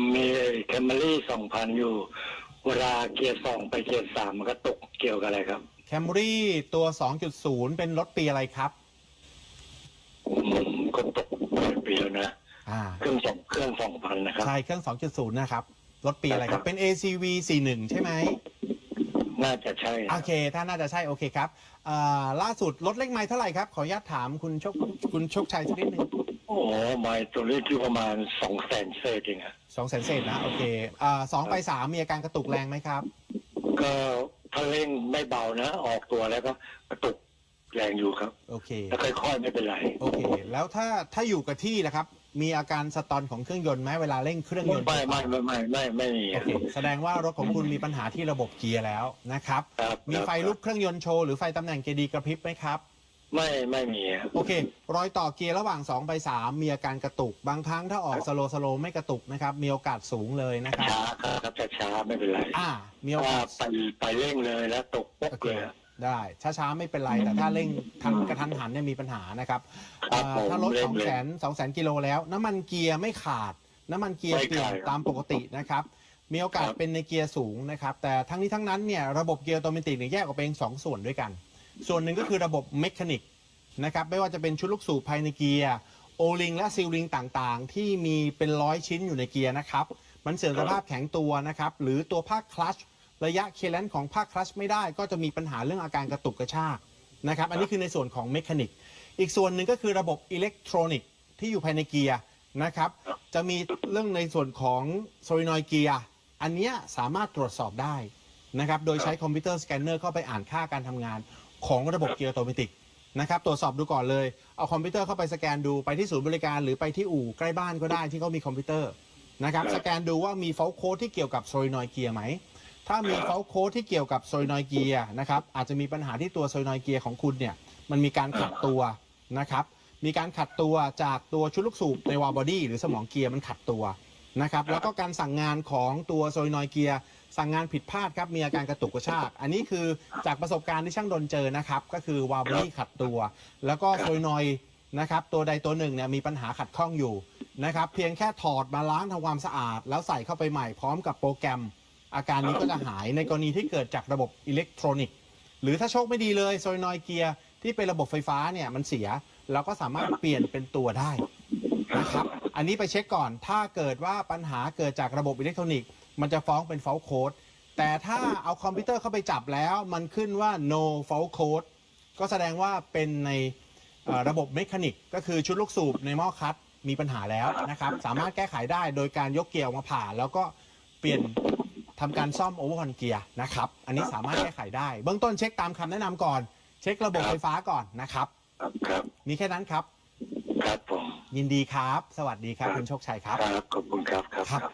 ผมมีแคมเมรี่สองพันอยู่ เวลาเกียร์สองไปเกียร์สามมันก็ตกเกี่ยวกับอะไรครับ แคมรี่ตัว 2.0 เป็นรถปีอะไรครับอืมก็ตกหลายปีแล้วนะอ่าเครื่องสองเครื่องสองพันนะครับ ใช่เครื่อง 2.0 นะครับ รถปีอะไรครับ เป็น ACV 41 ใช่ไหม น่าจะใช่นะโอเค ถ้าน่าจะใช่ โอเคครับอ่าล่าสุดรถเล็กไม้เท่าไหร่ครับ ขออนุญาตถามคุณโชคคุณโชคชัยสักนิดนึง โอ้โหไม่ตัวนี้ที่ประมาณสองแสนเศษเองอะสองแสนเศษนะ โอเคอ่าสองไปสามมีอาการกระตุกแรงไหมครับ ก็ถ้าเร่งไม่เบานะ ออกตัวแล้วก็กระตุกแรงอยู่ครับ โอเคแต่ค่อยๆไม่เป็นไรโอเค แล้วถ้าถ้าอยู่กับที่นะครับ มีอาการสตอนของเครื่องยนต์ไหมเวลาเร่งเครื่องยนต์ไม่ไม่ไม่ไม่ไม่ไม่มีโอเคแสดงว่ารถของคุณมีปัญหาที่ระบบเกียร์แล้วนะครับ ครับมีไฟครับลุกเครื่องยนต์โชว์หรือไฟตำแหน่งเกียร์ดีกระพริบไหมครับ ไม่ไม่มีอะโอเค รอยต่อเกียร์ระหว่าง 2 ไป 3 มีอาการกระตุก บางครั้งถ้าออกสโลสโลไม่กระตุกนะครับ มีโอกาสสูงเลยนะครับ ช้าครับจะช้าไม่เป็นไรอ่า มีโอถ้ากาส ไปไปเร่งเลยแล้วตกปกโอเค เลยอะได้ช้าๆไม่เป็นไรแต่ถ้าเร่งทันกระทันหันเนี่ยมีปัญหานะครับครับอ่าผมถ้ารถเร่2ง0 0เลย0 0 2 0 0 0กิโลแล้ว น้ำมันเกียร์ไม่ขาด น้ำมันเกียร์ไม่เปลี่ยนขาดตามปกตินะครับ มีโอกาสครับ เป็นในเกียร์สูงนะครับ แต่ทั้งนี้ทั้งนั้นเนี่ยระบบเกียร์ออโตเมติกเนี่ยแยกออกเป็นสองส่วนด้วยกัน ส่วนหนึ่งก็คือระบบเมคานิกนะครับไม่ว่าจะเป็นชุดลูกสูบภายในเกียร์โอลิงและซีลลิงต่างๆ ที่มีเป็นร้อยชิ้นอยู่ในเกียร์นะครับ มันเสื่อมสภาพแข็งตัวนะครับ หรือตัวภาคคลัตชระยะเคเลนของภาคคลัตชไม่ได้ก็จะมีปัญหาเรื่องอาการกระตุกกระชากนะครับ อันนี้คือในส่วนของเมคานิกอีกส่วนหนึ่งก็คือระบบอิเล็กทรอนิกส์ที่อยู่ภายในเกียร์นะครับ จะมีเรื่องในส่วนของโซลินอยเกียร์อันเนี้ยสามารถตรวจสอบได้นะครับ โดยใช้คอมพิวเตอร์สแกนเนอร์เข้าไปอ่านค่าการทำงาน ของระบบเกียร์ออโตเมติกนะครับตรวจสอบดูก่อนเลย เอาคอมพิวเตอร์เข้าไปสแกนดูไปที่ศูนย์บริการหรือไปที่อู่ใกล้บ้านก็ได้ที่เขามีคอมพิวเตอร์นะครับครับสแกนดูว่ามีเฟลโค้ดที่เกี่ยวกับโซลินอยเกียร์ไหม ถ้ามีเฟลโค้ดที่เกี่ยวกับโซลินอยเกียร์นะครับอาจจะมีปัญหาที่ตัวโซลินอยเกียร์ของคุณเนี่ยมันมีการขัดตัวนะครับมีการขัดตัวจากตัวชุดลูกสูบในวาล์วบอดี้หรือสมองเกียร์มันขัดตัว นะครับแล้วก็การสั่งงานของตัวโซลินอยเกียร์สั่งงานผิดพลาดครับมีอาการกระตุกกระชาก อันนี้คือจากประสบการณ์ที่ช่างดนเจอนะครับ ก็คือวาล์วบอดี้ขัดตัว แล้วก็โซลินอยนะครับตัวใดตัวหนึ่งเนี่ยมีปัญหาขัดข้องอยู่นะครับเพียงแค่ถอดมาล้างทำความสะอาด แล้วใส่เข้าไปใหม่พร้อมกับโปรแกรม อาการนี้ก็จะหายในกรณีที่เกิดจากระบบอิเล็กทรอนิกส์ หรือถ้าโชคไม่ดีเลยโซลินอยเกียร์ที่เป็นระบบไฟฟ้าเนี่ยมันเสียเราก็สามารถเปลี่ยนเป็นตัวได้ นะครับ อันนี้ไปเช็คก่อน ถ้าเกิดว่าปัญหาเกิดจากระบบอิเล็กทรอนิกส์ มันจะฟ้องเป็น fault code แต่ถ้าเอาคอมพิวเตอร์เข้าไปจับแล้ว มันขึ้นว่า no fault code ก็แสดงว่าเป็นในเอ่อระบบเมคานิก ก็คือชุดลูกสูบในหม้อคัดมีปัญหาแล้วนะครับ สามารถแก้ไขได้โดยการยกเกียร์ออกมาผ่า แล้วก็เปลี่ยนทำการซ่อมโอเวอร์ฮอนเกียร์นะครับ อันนี้สามารถแก้ไขได้ เบื้องต้นเช็คตามคำแนะนำก่อน เช็คระบบไฟฟ้าก่อนนะครับ ครับครับมีแค่นั้นครับ ครับผม ยินดีครับ สวัสดีครับ คุณโชคชัยครับ ครับ ขอบคุณครับ ครับครับครับ